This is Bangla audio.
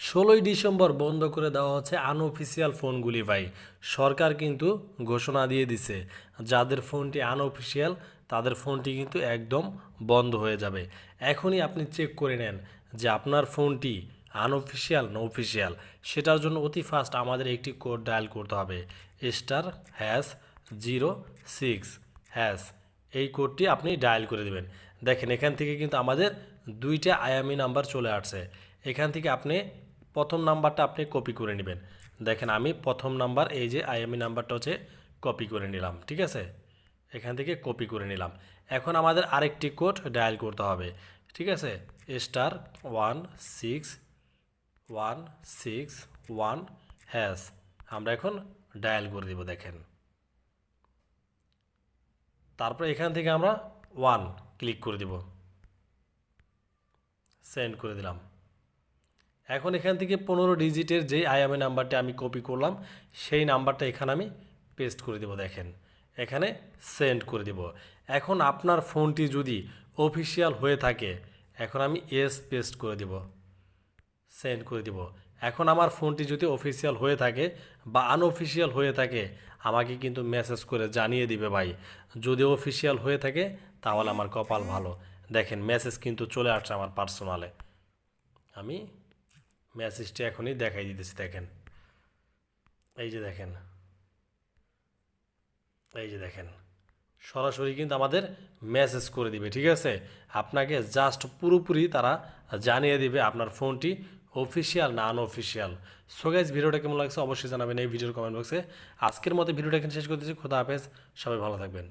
ষোলোই ডিসেম্বর বন্ধ করে দেওয়া হচ্ছে আনঅফিসিয়াল ফোনগুলি ভাই। সরকার কিন্তু ঘোষণা দিয়ে দিছে, যাদের ফোনটি আনঅফিসিয়াল, তাদের ফোনটি কিন্তু একদম বন্ধ হয়ে যাবে। এখনই আপনি চেক করে নেন যে আপনার ফোনটি আনঅফিসিয়াল না অফিসিয়াল। সেটার জন্য অতি ফাস্ট আমাদের একটি কোড ডায়াল করতে হবে, star hash zero six hash. এই কোডটি আপনি ডায়াল করে দেবেন। দেখেন এখান থেকে কিন্তু আমাদের দুইটা আয়ামি নাম্বার চলে আসছে। এখান থেকে আপনি প্রথম নাম্বারটা আপনি কপি করে নেবেন। দেখেন আমি প্রথম নাম্বার, এই যে আইএমই নাম্বারটা হচ্ছে কপি করে নিলাম, ঠিক আছে? এখান থেকে কপি করে নিলাম। এখন আমাদের আরেকটি কোড ডায়াল করতে হবে, ঠিক আছে? Star one six one six one hash আমরা এখন ডায়াল করে দিব, দেখেন। তারপর এখান থেকে আমরা ওয়ান ক্লিক করে দিব। সেন্ড করে দিলাম। এখন এখান থেকে পনেরো ডিজিটের যে আইএমএ নাম্বারটা আমি কপি করলাম, সেই নাম্বারটা এখানে আমি পেস্ট করে দেব দেখেন। এখানে সেন্ড করে দেব। এখন আপনার ফোনটি যদি অফিসিয়াল হয়ে থাকে, এখন আমি এস পেস্ট করে দেব। সেন্ড করে দিব। এখন আমার ফোনটি যদি অফিসিয়াল হয়ে থাকে বা আনঅফিসিয়াল হয়ে থাকে, আমাকে কিন্তু মেসেজ করে জানিয়ে দিবে ভাই। যদি অফিসিয়াল হয়ে থাকে, তাহলে আমার কপাল ভালো। দেখেন মেসেজ কিন্তু চলে আসছে আমার পার্সোনালে আমি মেসেজটি এখনই দেখাই দিতেছি, দেখেন। এই যে দেখেন। এই যে দেখেন। সরাসরি কিন্তু আমাদের মেসেজ করে দিবে, ঠিক আছে? আপনাকে জাস্ট পুরোপুরি তারা জানিয়ে দিবে আপনার ফোনটি অফিসিয়াল না আনঅফিসিয়াল সো গাইজ ভিডিওটা কেমন লাগছে অবশ্যই জানাবেন এই ভিডিওর কমেন্ট বক্সে আজকের মতো ভিডিওটা এখানে শেষ করতেছি। খোদা হাফেজ। সবাই ভালো থাকবেন।